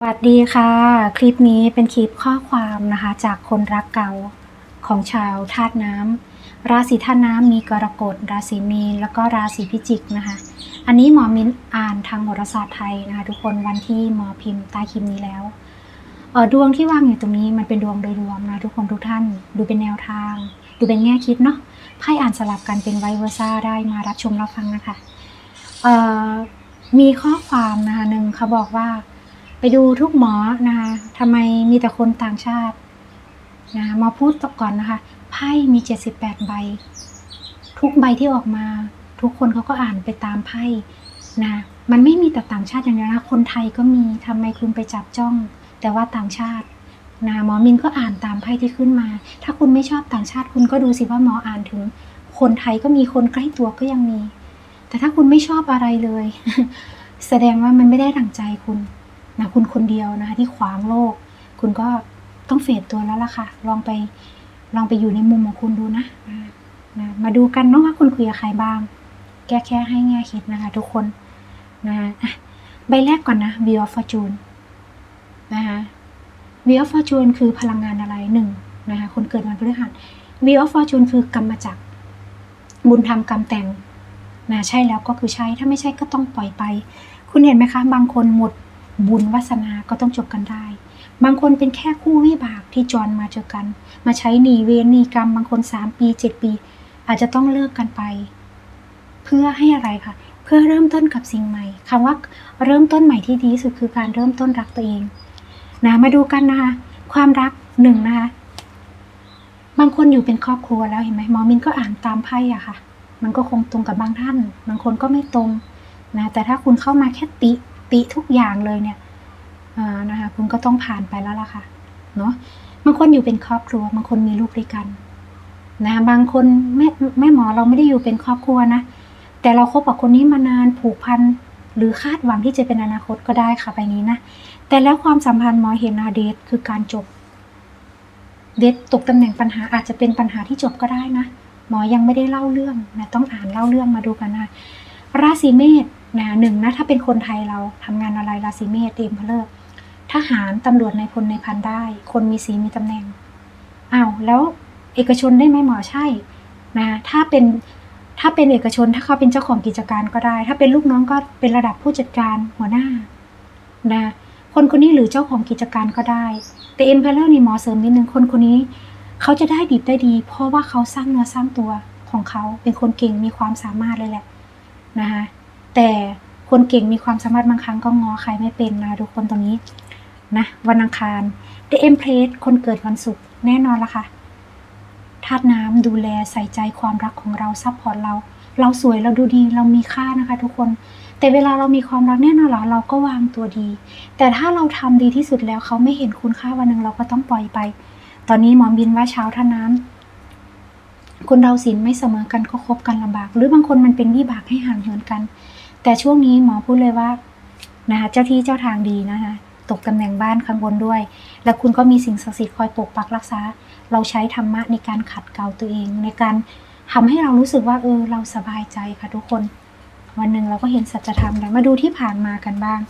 สวัสดีค่ะ คลิปนี้เป็นคลิปข้อความนะคะจากคนรักเก่าของชาวธาตุน้ำราศีธาตุน้ำมีกรกฎราศีมีนแล้วก็ราศีพิจิกนะคะ อันนี้หมอมินอ่านทางโหราศาสตร์ไทยนะคะทุกคนวันที่หมอพิมพ์ใต้คลิปนี้แล้วเออดวงที่วางอยู่ตรงนี้มันเป็นดวงโดยรวมนะทุกคนทุกท่านดูเป็นแนวทาง ดูเป็นแง่คิดเนาะไพ่อ่านสลับกันเป็นไวเวอร์ซ่าได้มารับชมรับฟังนะคะเออมีข้อความนะคะหนึ่งเขาบอกว่า ไปดูทุกหมอนะคะทำไมมีแต่คนต่างชาตินะคะมาพูดก่อนนะคะไพ่มี 78 ใบ ทุกใบที่ออกมา ทุกคนเขาก็อ่านไปตามไพ่นะมันไม่มีแต่ต่างชาติอย่างเดียวนะคนไทยก็มีทำไมคุณไปจับจ้อง แต่ว่าต่างชาตินะหมอมินก็อ่านตามไพ่ที่ขึ้นมา ถ้าคุณไม่ชอบต่างชาติคุณก็ดูสิว่าหมออ่านถึง คนไทยก็มีคนใกล้ตัวก็ยังมี แต่ถ้าคุณไม่ชอบอะไรเลย แสดงว่ามันไม่ได้ดั่งใจคุณ นะคุณคนเดียวนะคะที่ขวางโลก คุณก็ต้องเฟดตัวแล้วล่ะค่ะ ลองไปลองไปอยู่ในมุมของคุณดูนะนะมาดูกันเนาะว่าคุณคุยกับใครบ้าง แก้แค่ให้แง่คิดนะคะ ทุกคนนะอะใบแรกก่อนนะ Wheel of Fortune นะคะ Wheel of Fortune คือพลังงานอะไรหนึ่งนะคะคนเกิดวันพฤหัส Wheel of Fortune คือกรรมจักรบุญทำกรรมแต่งนะใช่แล้วก็คือใช่ถ้าไม่ใช่ก็ต้องปล่อยไป คุณเห็นไหมคะ บางคนหมด บุญวาสนาก็ต้องจบกันได้ บางคนเป็นแค่คู่วิบากที่จรมาเจอกัน มาใช้หนีเวรหนีกรรม บางคนสามปีเจ็ดปี อาจจะต้องเลิกกันไป เพื่อให้อะไรคะเพื่อเริ่มต้นกับสิ่งใหม่คำว่าเริ่มต้นใหม่ที่ดีที่สุดคือการเริ่มต้นรักตัวเองนะมาดูกันนะคะความรักหนึ่งนะคะ บางคนอยู่เป็นครอบครัวแล้วเห็นไหมหมอมินก็อ่านตามไพ่อะค่ะ มันก็คงตรงกับบางท่าน บางคนก็ไม่ตรงนะแต่ถ้าคุณเข้ามาแค่ติ ติทุกอย่างเลยเนี่ยนะคะคุณก็ต้องผ่านไปแล้วล่ะค่ะเนาะบางคนอยู่เป็นครอบครัวบางคนมีลูกด้วยกันนะบางคนแม่แม่หมอเราไม่ได้อยู่เป็นครอบครัวนะแต่เราคบกับคนนี้มานานผูกพันหรือคาดหวังที่จะเป็นอนาคตก็ได้ค่ะไปนี้นะแต่แล้วความสัมพันธ์หมอเห็นนาเดทคือการจบเดทตกตำแหน่งปัญหาอาจจะเป็นปัญหาที่จบก็ได้นะหมอยังไม่ได้เล่าเรื่องนะต้องอ่านเล่าเรื่องมาดูกันนะราศีเมษ นะหนึ่งนะถ้าเป็นคนไทยเราทำงานอะไรราศีเมษเตรียมเพลิกทหารตำรวจในพลในพันได้ คนมีสีมีตำแหน่งอ้าวแล้วเอกชนได้ไหมหมอใช่นะถ้าเป็นถ้าเป็นเอกชนถ้าเขาเป็นเจ้าของกิจการก็ได้ ถ้าเป็นลูกน้องก็เป็นระดับผู้จัดการหัวหน้านะคนคนนี้หรือเจ้าของกิจการก็ได้ แต่เอ็มเพลเลอร์นี่หมอเสริมนิดนึงคนคนนี้ เขาจะได้ดีได้ดี เพราะว่าเขาสร้างเนื้อสร้างตัวของเขาเป็นคนเก่งมีความสามารถเลยแหละนะคะ แต่คนเก่งมีความสามารถบางครั้งก็งอใครไม่เป็นนะทุกคนตรงนี้นะวันอังคาร The Empress คนเกิดวันศุกร์แน่นอนละค่ะธาตุน้ำดูแลใส่ใจความรักของเราซัพพอร์ตเรา เราสวยเราดูดีเรามีค่านะคะ ทุกคน แต่เวลาเรามีความรักแน่นอนหรอเราก็วางตัวดี แต่ถ้าเราทำดีที่สุดแล้วเขาไม่เห็นคุณค่าวันหนึ่งเราก็ต้องปล่อยไป ตอนนี้หมอบินว่าเช้าท่าน้ำ คนเราศีลไม่เสมอกันก็คบกันลำบาก หรือบางคนมันเป็นวิบากให้ห่างเหินกัน แต่ช่วงนี้หมอพูดเลยว่านะคะเจ้าที่เจ้าทางดีนะคะตกตำแหน่งบ้านข้างบนด้วย แล้วคุณก็มีสิ่งศักดิ์สิทธิ์คอยปกปักรักษา เราใช้ธรรมะในการขัดเกลาตัวเอง ในการทำให้เรารู้สึกว่าเออเราสบายใจค่ะทุกคน วันหนึ่งเราก็เห็นสัจธรรมแล้วมาดูที่ผ่านมากันบ้าง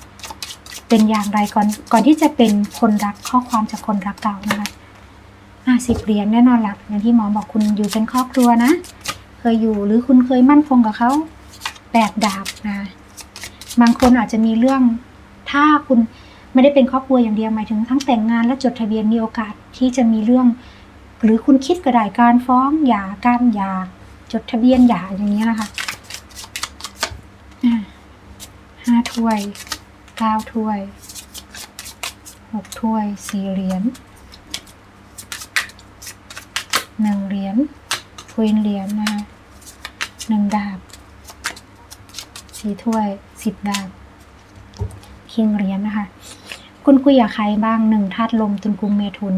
เป็นอย่างไรก่อนก่อนที่จะเป็นคนรักข้อความจากคนรักเก่านะคะ ห้าสิบเหรียญแน่นอนละอย่างที่หมอบอกคุณอยู่เป็นครอบครัวนะ เคยอยู่หรือคุณเคยมั่นคงกับเขาแปดดาบนะบางคนอาจจะมีเรื่องถ้าคุณไม่ได้เป็นครอบครัวอย่างเดียวหมายถึงทั้งแต่งงานและจดทะเบียนมีโอกาสที่จะมีเรื่อง หรือคุณคิดก็ได้การฟ้องหย่าการหย่าจดทะเบียนหย่าอย่างนี้นะคะห้าถ้วยเก้าถ้วยหกถ้วยสี่เหรียญ หนึ่งเหรียญควีนเหรียญนะคะหนึ่งดาบสี่ถ้วยสิบดาบคิงเหรียญนะคะ คุณคุยกับใครบ้างหนึ่งธาตุลมตุนกุมเมถุน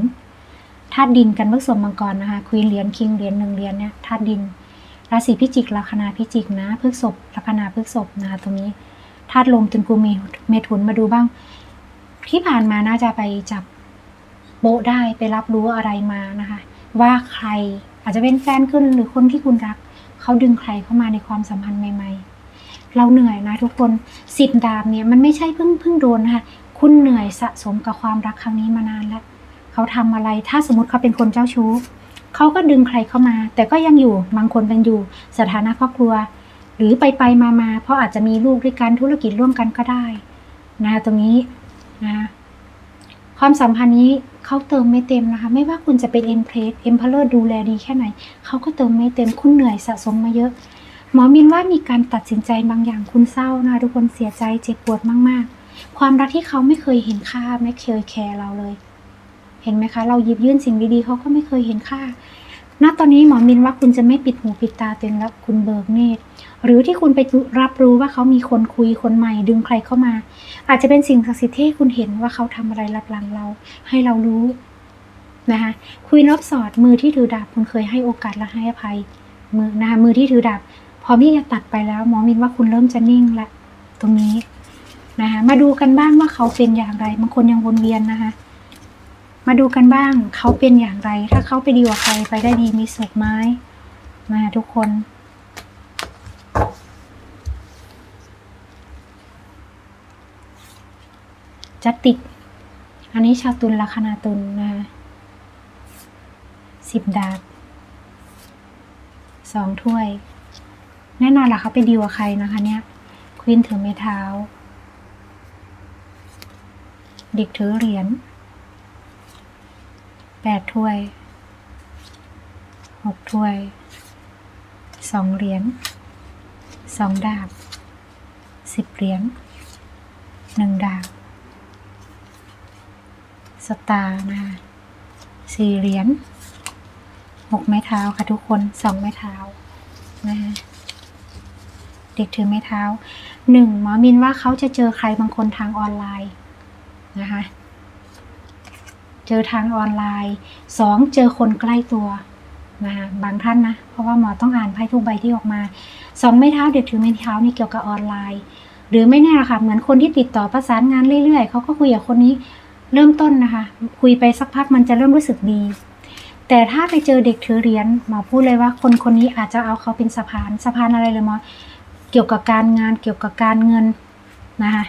ธาตุดินกันพฤกษมังกรนะคะควีนเหรียญคิงเหรียญหนึ่งเหรียญเนี่ยธาตุดินราศีพิจิกลัคนาพิจิกนะพฤกษบลัคนาพฤกษบนะคะตรงนี้ธาตุลมตุนกุมเมถุนมาดูบ้าง ที่ผ่านมาน่าจะไปจับโบได้ไปรับรู้อะไรมานะคะ ว่าใครอาจจะเป็นแฟนคุณหรือคนที่คุณรัก เขาดึงใครเข้ามาในความสัมพันธ์ใหม่ ๆ เราเหนื่อยนะทุกคนสิบดาบเนี่ยมันไม่ใช่เพิ่งเพิ่งโดนนะคะคุณเหนื่อยสะสมกับความรักครั้งนี้มานานแล้วเขาทำอะไรถ้าสมมติเขาเป็นคนเจ้าชู้เขาก็ดึงใครเข้ามา แต่ก็ยังอยู่บางคนเป็นอยู่สถานะครอบครัว หรือไปไปมามาเพราะอาจจะมีลูกด้วยกันธุรกิจร่วมกันก็ได้นะตรงนี้นะความสัมพันธ์นี้ เขาเติมไม่เต็มนะคะ ไม่ว่าคุณจะเป็นเอ็นเพลสเอ็มเพลอร์ดูแลดีแค่ไหน เขาก็เติมไม่เต็มคุณเหนื่อยสะสมมาเยอะ หมอมินว่ามีการตัดสินใจบางอย่างคุณเศร้านะทุกคนเสียใจเจ็บปวดมากๆ ความรักที่เขาไม่เคยเห็นค่าไม่เคยแคร์เราเลย เห็นไหมคะ เราหยิบยื่นสิ่งดีๆเขาก็ไม่เคยเห็นค่าณตอนนี้หมอมินว่าคุณจะไม่ปิดหูปิดตาตัวเองแล้วคุณเบิกเนตร หรือที่คุณไปรับรู้ว่าเขามีคนคุยคนใหม่ดึงใครเข้ามา อาจจะเป็นสิ่งศักดิ์สิทธิ์ที่คุณเห็นว่าเขาทำอะไรลับหลังเรา ให้เรารู้นะคะคุยนอบสอดมือที่ถือดาบคุณเคยให้โอกาสและให้อภัยมือนะคะมือที่ถือดาบพอพี่จะตัดไปแล้วหมอมินว่าคุณเริ่มจะนิ่งละตรงนี้นะคะมาดูกันบ้างว่าเขาเป็นอย่างไรบางคนยังวนเวียนนะคะมาดูกันบ้างเขาเป็นอย่างไร ถ้าเขาไปดีกว่าใครไปได้ดีมีสุขไหมมาทุกคน จะติด อันนี้ชาวตุลลัคนาตุลนะคะสิบดาบสองถ้วย แน่นอนล่ะเขาไปดีกว่าใครนะคะ เนี่ยควีนถือไม้เท้า เด็กถือเหรียญแปดถ้วยหกถ้วยสองเหรียญสองดาบสิบเหรียญหนึ่งดาบ สตาร์นะคะสี่เหรียญหกไม้เท้าค่ะทุกคนสองไม้เท้านะคะเด็กถือไม้เท้าหนึ่งหมอมินว่าเขาจะเจอใครบางคนทางออนไลน์นะคะเจอทางออนไลน์สองเจอคนใกล้ตัวนะคะบางท่านนะ เพราะว่าหมอต้องอ่านไพ่ทุกใบที่ออกมาสองไม้เท้าเด็กถือไม้เท้านี่เกี่ยวกับออนไลน์ หรือไม่แน่หรอกค่ะเหมือนคนที่ติดต่อประสานงานเรื่อยๆเขาก็คุยกับคนนี้ เริ่มต้นนะคะ คุยไปสักพักมันจะเริ่มรู้สึกดี แต่ถ้าไปเจอเด็กถือเหรียญหมอพูดเลยว่าคนคนนี้อาจจะเอาเขาเป็นสะพานสะพานอะไรเลยหมอเกี่ยวกับการงานเกี่ยวกับการเงินนะคะ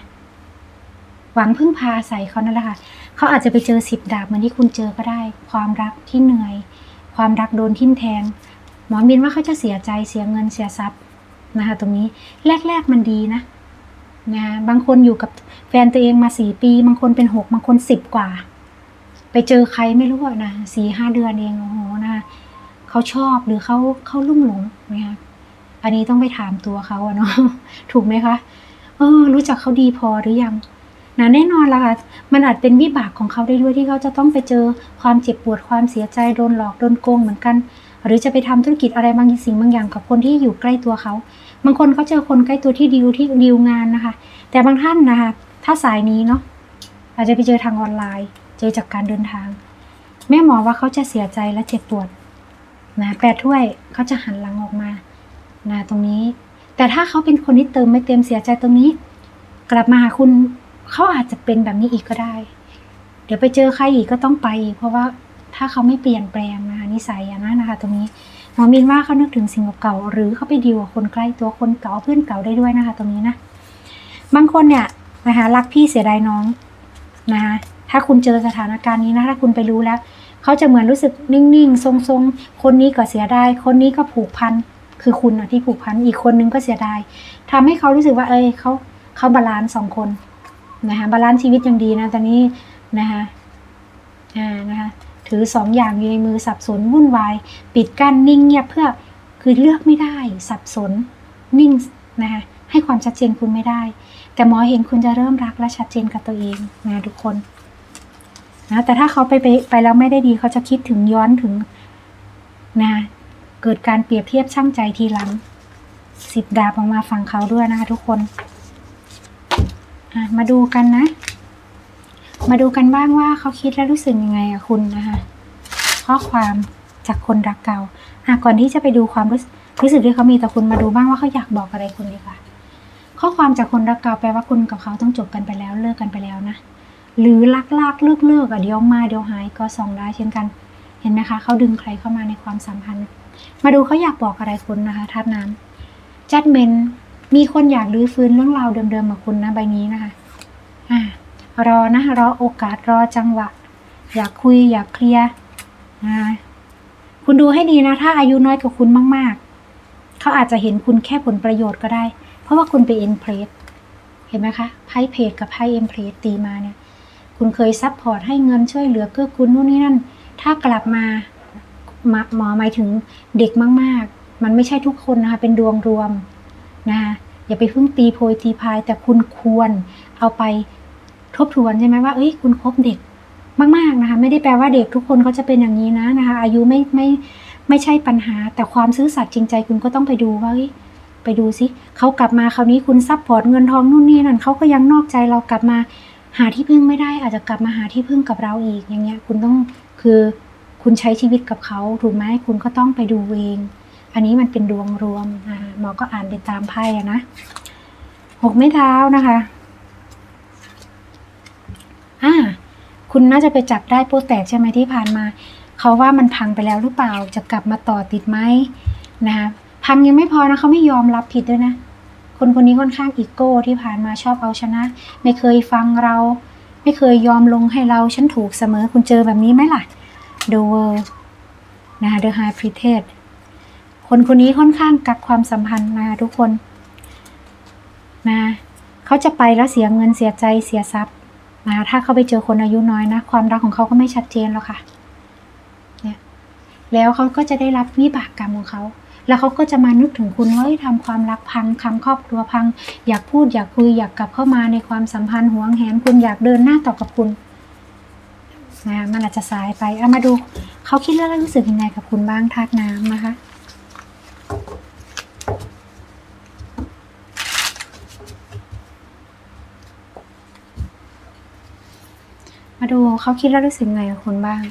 หวังพึ่งพาใส่เขานั่นแหละค่ะเขาอาจจะไปเจอสิบดาบเหมือนที่คุณเจอก็ได้ ความรักที่เหนื่อย ความรักโดนทิ่มแทง หมอมินว่าเขาจะเสียใจเสียเงินเสียทรัพย์นะคะตรงนี้แรกๆมันดีนะนะบางคนอยู่กับ แฟนตัวเองมาสี่ปี บางคนเป็นหกบางคนสิบกว่า ไปเจอใครไม่รู้อะนะสี่ห้าเดือนเองโอ้โหนะเขาชอบหรือเขาเขาลุ่มหลงนะคะอันนี้ต้องไปถามตัวเขาอะเนาะถูกไหมคะเออ รู้จักเขาดีพอหรือยังนะแน่นอนละค่ะมันอาจเป็นวิบากของเขาได้ด้วยที่เขาจะต้องไปเจอความเจ็บปวดความเสียใจโดนหลอกโดนโกงเหมือนกัน หรือจะไปทำธุรกิจอะไรบางสิ่งบางอย่างกับคนที่อยู่ใกล้ตัวเขา บางคนเขาเจอคนใกล้ตัวที่ดีลที่ดีลงานนะคะ แต่บางท่านนะคะ ถ้าสายนี้เนาะอาจจะไปเจอทางออนไลน์ เจอจากการเดินทาง แม่หมอว่าเขาจะเสียใจและเจ็บปวดนะแปดถ้วยเขาจะหันหลังออกมานะตรงนี้ แต่ถ้าเขาเป็นคนที่เติมไม่เต็มเสียใจตรงนี้ กลับมาหาคุณเขาอาจจะเป็นแบบนี้อีกก็ได้ เดี๋ยวไปเจอใครอีกก็ต้องไป เพราะว่าถ้าเขาไม่เปลี่ยนแปลงนะคะนิสัยนะนะคะ ตรงนี้หมอมินว่าเขานึกถึงสิ่งเก่าหรือเขาไปดีลกับคนใกล้ตัวคนเก่าเพื่อนเก่าได้ด้วยนะคะ ตรงนี้นะบางคนเนี่ย นะคะรักพี่เสียดายน้องนะคะถ้าคุณเจอสถานการณ์นี้นะถ้าคุณไปรู้แล้ว เขาจะเหมือนรู้สึกนิ่งๆ ทรงๆ คนนี้ก็เสียดาย คนนี้ก็ผูกพัน คือคุณอะที่ผูกพัน อีกคนนึงก็เสียดายทำให้เขารู้สึกว่า เอ้ยเขาเขาบาลานซ์สองคนนะคะบาลานซ์ชีวิตยังดีนะตอนนี้นะคะอ่านะคะถือสองอย่างอยู่ในมือสับสนวุ่นวาย ปิดกั้นนิ่งเงียบเพื่อคือเลือกไม่ได้สับสนนิ่งนะคะ ให้ความชัดเจนคุณไม่ได้ แต่หมอเห็นคุณจะเริ่มรักและชัดเจนกับตัวเองนะทุกคนนะแต่ถ้าเขาไปไปไปแล้วไม่ได้ดีเขาจะคิดถึงย้อนถึงนะเกิดการเปรียบเทียบช่างใจทีหลังสิบดาบออกมาฝั่งเขาด้วยนะคะทุกคนมาดูกันนะ มาดูกันบ้างว่าเขาคิดและรู้สึกยังไงอะคุณนะคะข้อความจากคนรักเก่าอะก่อนที่จะไปดูความรู้สึกรู้สึกที่เขามีต่อคุณมาดูบ้างว่าเขาอยากบอกอะไรคุณดีกว่า ข้อความจากคนรักเก่าแปลว่าคุณกับเขาต้องจบกันไปแล้วเลิกกันไปแล้วนะ หรือลักลากเลิกเลิกอะเดี๋ยวมาเดี๋ยวหายก็ส่องได้เช่นกัน เห็นไหมคะเขาดึงใครเข้ามาในความสัมพันธ์ มาดูเขาอยากบอกอะไรคุณนะคะทัดน้ำจัดเมนมีคนอยากรื้อฟื้นเรื่องราวเดิมๆกับคุณนะใบนี้นะคะอ่ารอนะรอโอกาสรอจังหวะ อยากคุยอยากเคลียร์นะคุณดูให้ดีนะ ถ้าอายุน้อยกว่าคุณมาก ๆ เขาอาจจะเห็นคุณแค่ผลประโยชน์ก็ได้ ราะว่าคุณไปเอ็นเพลสเห็นไหมคะไพ่เพจกับไพ่เอ็นเพลสตีมาเนี่ย คุณเคยซัพพอร์ตให้เงินช่วยเหลือเกื้อกูลนู่นนี่นั่น ถ้ากลับมาหมอหมายถึงเด็กมาก ๆ มันไม่ใช่ทุกคนนะคะ เป็นดวงรวมนะคะอย่าไปเพิ่งตีโพยตีพาย แต่คุณควรเอาไปทบทวนใช่ไหมว่า เอ้ย คุณคบเด็กมาก ๆ นะคะ ไม่ได้แปลว่าเด็กทุกคนเขาจะเป็นอย่างนี้นะนะคะ อายุไม่ไม่ไม่ใช่ปัญหา แต่ความซื่อสัตย์จริงใจคุณก็ต้องไปดูว่าเฮ้ย ไปดูสิเขากลับมาคราวนี้คุณซัพพอร์ตเงินทองนู่นนี่นั่นเขาก็ยังนอกใจเรากลับมาหาที่พึ่งไม่ได้ อาจจะกลับมาหาที่พึ่งกับเราอีกอย่างเงี้ย คุณต้องคือคุณใช้ชีวิตกับเขาถูกไหมคุณก็ต้องไปดูเอง อันนี้มันเป็นดวงรวมอ่าหมอก็อ่านไปตามไพ่อะนะหกไม้เท้านะคะอ่าคุณน่าจะไปจับได้โปรแตกใช่ไหมที่ผ่านมา เขาว่ามันพังไปแล้วหรือเปล่าจะกลับมาต่อติดไหมนะคะ พังยังไม่พอนะเขาไม่ยอมรับผิดด้วยนะ คนคนนี้ค่อนข้างอีโก้ที่ผ่านมาชอบเอาชนะ ไม่เคยฟังเรา ไม่เคยยอมลงให้เราฉันถูกเสมอคุณเจอแบบนี้ไหมล่ะ The World นะคะ The High Priestess คนคนนี้ค่อนข้างกักความสัมพันธ์นะคะทุกคนนะเขาจะไปแล้วเสียเงินเสียใจเสียทรัพย์นะคะถ้าเขาไปเจอคนอายุน้อยนะ ความรักของเขาก็ไม่ชัดเจนแล้วค่ะเนี่ยแล้วเขาก็จะได้รับวิบากกรรมของเขา แล้วเขาก็จะมานึกถึงคุณว่าเฮ้ยทำความรักพังทำครอบครัวพัง อยากพูดอยากคุยอยากกลับเข้ามาในความสัมพันธ์หวงแหนคุณอยากเดินหน้าต่อกับคุณนะมันอาจจะสายไปเอามาดูเขาคิดแล้วรู้สึกยังไงกับคุณบ้างธาตุน้ำนะคะมาดูเขาคิดแล้วรู้สึกไงกับคุณบ้าง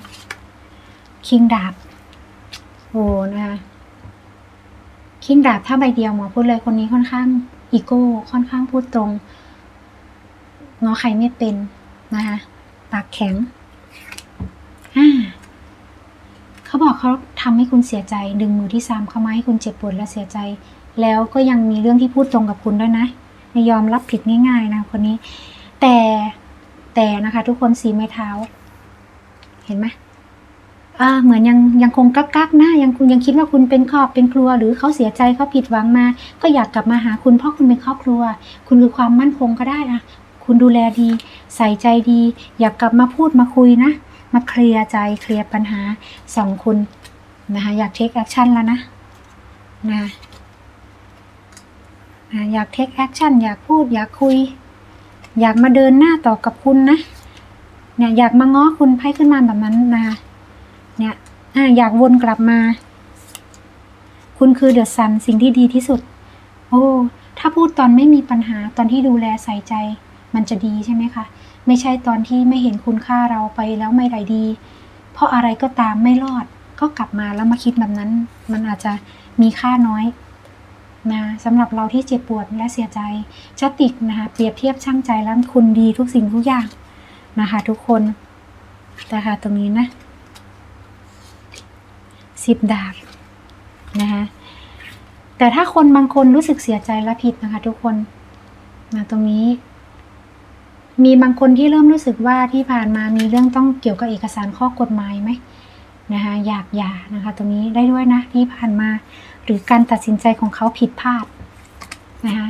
คิงดาบโอ้นะคะ คิงดาบถ้าใบเดียวหมอพูดเลยคนนี้ค่อนข้างอีโก้ค่อนข้างพูดตรงงอใครไม่เป็นนะคะปากแข็งอ่าเขาบอกเขาทำให้คุณเสียใจ ดึงมือที่สามเข้ามาให้คุณเจ็บปวดและเสียใจ แล้วก็ยังมีเรื่องที่พูดตรงกับคุณด้วยนะไม่ยอมรับผิดง่ายๆนะคนนี้ แต่แต่นะคะ ทุกคนสีไม้เท้า เห็นไหม อ่าเหมือนยังยังคงกักกักนะยังคุณยังคิดว่าคุณเป็นครอบเป็นครัว หรือเขาเสียใจเขาผิดหวังมา ก็อยากกลับมาหาคุณเพราะคุณเป็นครอบครัว คุณคือความมั่นคงก็ได้นะคุณดูแลดี ใส่ใจดี อยากกลับมาพูดมาคุยนะ มาเคลียร์ใจเคลียร์ปัญหาสองคุณนะคะอยากเทคแอคชั่นแล้วนะนะนะอยากเทคแอคชั่นอยากพูดอยากคุย อยากมาเดินหน้าต่อกับคุณนะเนี่ยอยากมาง้อคุณไพ่ขึ้นมาแบบนั้นนะคะ อะอยากวนกลับมา คุณคือเดอะซันสิ่งที่ดีที่สุด โอ้ถ้าพูดตอนไม่มีปัญหาตอนที่ดูแลใส่ใจ มันจะดีใช่ไหมคะ ไม่ใช่ตอนที่ไม่เห็นคุณค่าเราไปแล้วไม่ไรดี เพราะอะไรก็ตามไม่รอด ก็กลับมาแล้วมาคิดแบบนั้น มันอาจจะมีค่าน้อยนะสำหรับเราที่เจ็บปวดและเสียใจชติกนะคะเปรียบเทียบช่างใจแล้วคุณดีทุกสิ่งทุกอย่างนะคะ ทุกคนนะคะตรงนี้นะ สิบดาบนะคะแต่ถ้าคนบางคนรู้สึกเสียใจและผิดนะคะ ทุกคนนะตรงนี้ มีบางคนที่เริ่มรู้สึกว่าที่ผ่านมามีเรื่องต้องเกี่ยวกับเอกสารข้อกฎหมายไหมนะคะอยากหย่านะคะ ตรงนี้ได้ด้วยนะที่ผ่านมาหรือการตัดสินใจของเขาผิดพลาดนะคะ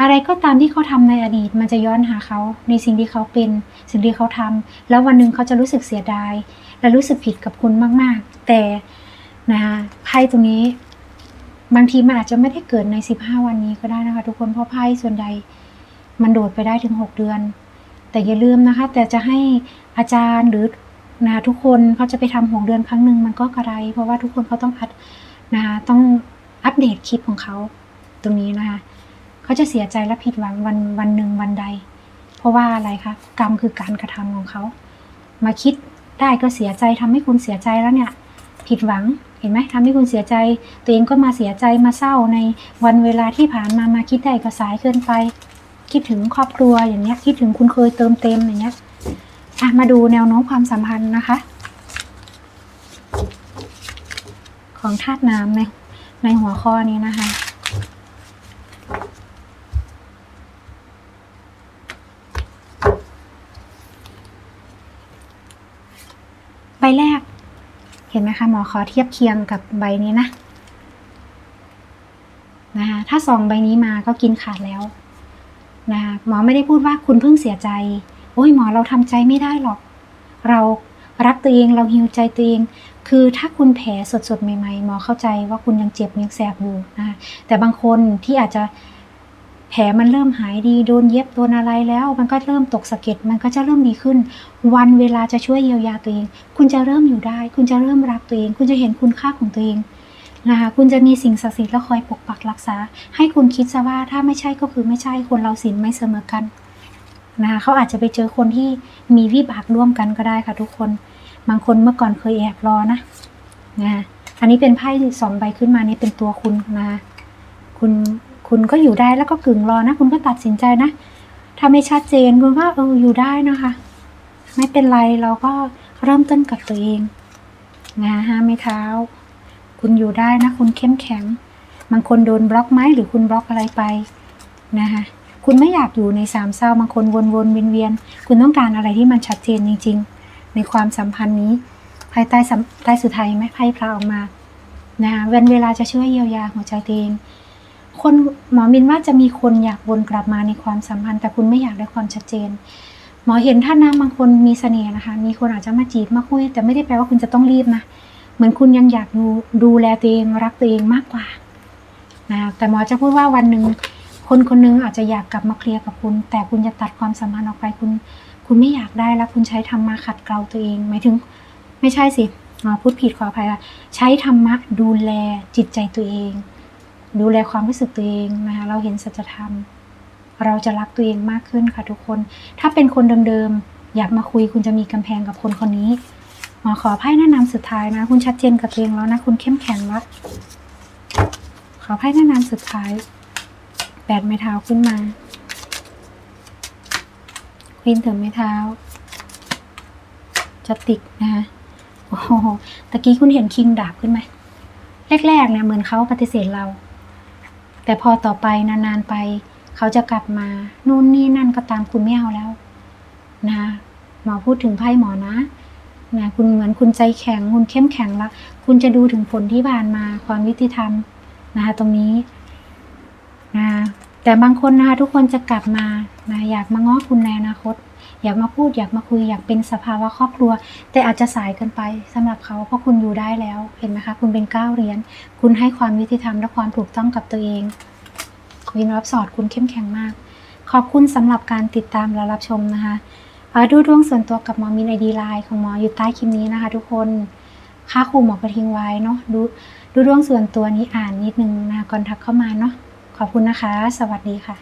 อะไรก็ตามที่เขาทำในอดีต มันจะย้อนหาเขาในสิ่งที่เขาเป็น สิ่งที่เขาทำแล้ววันหนึ่งเขาจะรู้สึกเสียดาย และรู้สึกผิดกับคุณมาก ๆ แต่นะคะไพ่ตรงนี้บางทีมันอาจจะไม่ได้เกิดใน 15 วันนี้ก็ได้นะคะ ทุกคนเพราะไพ่ส่วนใหญ่มันโดดไปได้ถึง 6 เดือน แต่อย่าลืมนะคะ แต่จะให้อาจารย์หรือนะคะทุกคนเขาจะไปทำหกเดือนครั้งหนึ่งมันก็กระไร เพราะว่าทุกคนเขาต้องอัดนะคะต้องอัปเดตคลิปของเขาตรงนี้นะคะเขาจะเสียใจและผิดหวังวันวันหนึ่งวันใด เพราะว่าอะไรคะกรรมคือการกระทำของเขา มาคิด ได้ก็เสียใจทำให้คุณเสียใจแล้วเนี่ย ผิดหวังเห็นไหมทำให้คุณเสียใจ ตัวเองก็มาเสียใจมาเศร้าในวันเวลาที่ผ่านมามาคิดได้ก็สายเกินไป คิดถึงครอบครัวอย่างเงี้ยคิดถึงคุณเคยเติมเต็มอย่างเงี้ยอะมาดูแนวโน้มความสัมพันธ์นะคะ ของธาตุน้ำในในหัวข้อนี้นะคะ อ ใบแรก เห็นไหมคะหมอขอเทียบเคียงกับใบนี้นะนะคะถ้าสองใบนี้มาก็กินขาดแล้วนะคะหมอไม่ได้พูดว่าคุณเพิ่งเสียใจ โอ้ยหมอเราทำใจไม่ได้หรอก เรารักตัวเองเราฮิวใจตัวเอง คือถ้าคุณแผลสดๆใหม่ๆหมอเข้าใจว่าคุณยังเจ็บยังแสบอยู่นะคะแต่บางคนที่อาจจะ แผลมันเริ่มหายดีโดนเย็บโดนอะไรแล้ว มันก็เริ่มตกสะเก็ดมันก็จะเริ่มดีขึ้น วันเวลาจะช่วยเยียวยาตัวเอง คุณจะเริ่มอยู่ได้ คุณจะเริ่มรักตัวเอง คุณจะเห็นคุณค่าของตัวเองนะคะคุณจะมีสิ่งศักดิ์สิทธิ์แล้วคอยปกปักรักษา ให้คุณคิดซะว่าถ้าไม่ใช่ก็คือไม่ใช่คนเราศีลไม่เสมอกันนะคะเขาอาจจะไปเจอคนที่มีวิบากร่วมกันก็ได้ค่ะทุกคน บางคนเมื่อก่อนเคยแอบรอนะนะอันนี้เป็นไพ่สองใบขึ้นมานี่เป็นตัวคุณนะคะคุณ คุณก็อยู่ได้แล้วก็กึ่งรอนะ คุณก็ตัดสินใจนะถ้าไม่ชัดเจนคุณว่าเอออยู่ได้นะคะ ไม่เป็นไรเราก็เริ่มต้นกับตัวเองนะห้าไม่เท้า คุณอยู่ได้นะ คุณเข้มแข็งบางคนโดนบล็อกไหมหรือคุณบล็อกอะไรไปนะคะคุณไม่อยากอยู่ในสามเศร้าบางคนวนๆเวียนๆคุณต้องการอะไรที่มันชัดเจนจริง ๆ ในความสัมพันธ์นี้ ภายใต้สัมใต้สุดท้ายไหมไพ่พลาออกมานะคะเว้นเวลาจะช่วยเยียวยาหัวใจตัวเอง คนหมอมินว่าจะมีคนอยากวนกลับมาในความสัมพันธ์ แต่คุณไม่อยากได้ความชัดเจน หมอเห็นท่านน้ำบางคนมีเสน่ห์นะคะ มีคนอาจจะมาจีบมาคุย แต่ไม่ได้แปลว่าคุณจะต้องรีบนะ เหมือนคุณยังอยากดูดูแลตัวเองรักตัวเองมากกว่านะแต่หมอจะพูดว่าวันหนึ่งคนคนหนึงอาจจะอยากกลับมาเคลียร์กับคุณ แต่คุณจะตัดความสัมพันธ์ออกไปคุณ คุณไม่อยากได้แล้วคุณใช้ธรรมะขัดเกลาตัวเองหมายถึง ไม่ใช่สิหมอพูดผิดขออภัยค่ะใช้ธรรมะดูแลจิตใจตัวเอง ดูแลความรู้สึกตัวเองนะคะเราเห็นสัจธรรม เราจะรักตัวเองมากขึ้นค่ะทุกคน ถ้าเป็นคนเดิมๆ อยากมาคุยคุณจะมีกำแพงกับคนคนนี้หมอขอไพ่แนะนำสุดท้ายนะ คุณชัดเจนกับตัวเองแล้วนะ คุณเข้มแข็งแล้วขอไพ่แนะนำสุดท้ายแปดไม้เท้าขึ้นมาควีนถึงไม้เท้าจะติกนะคะโอ้โหตะกี้คุณเห็นคิงดาบขึ้นไหมแรกๆเนี่ยเหมือนเขาปฏิเสธเรา แต่พอต่อไปนานๆไป เขาจะกลับมานู่นนี่นั่นก็ตามคุณไม่เอาแล้วนะหมอพูดถึงไพ่หมอนะนะคุณเหมือนคุณใจแข็งคุณเข้มแข็งแล้วคุณจะดูถึงผลที่ผ่านมาความยุติธรรมนะคะตรงนี้นะแต่บางคนนะคะทุกคนจะกลับมานะอยากมาง้อคุณในอนาคต อยากมาพูดอยากมาคุยอยากเป็นสภาวะครอบครัว แต่อาจจะสายเกินไปสำหรับเขาเพราะคุณอยู่ได้แล้วเห็นไหมคะ คุณเป็นก้าวเรียญคุณให้ความยุติธรรมและความถูกต้องกับตัวเองวินรับสอดคุณเข้มแข็งมาก ขอบคุณสำหรับการติดตามและรับชมนะคะดูดวงส่วนตัวกับหมอมินไอดีไลน์ของหมออยู่ใต้คลิปนี้นะคะ ทุกคนค่าครูหมอประทิงไว้เนาะดูดูดวงส่วนตัวนี้อ่านนิดนึงนะก่อนทักเข้ามาเนาะขอบคุณนะคะ สวัสดีค่ะ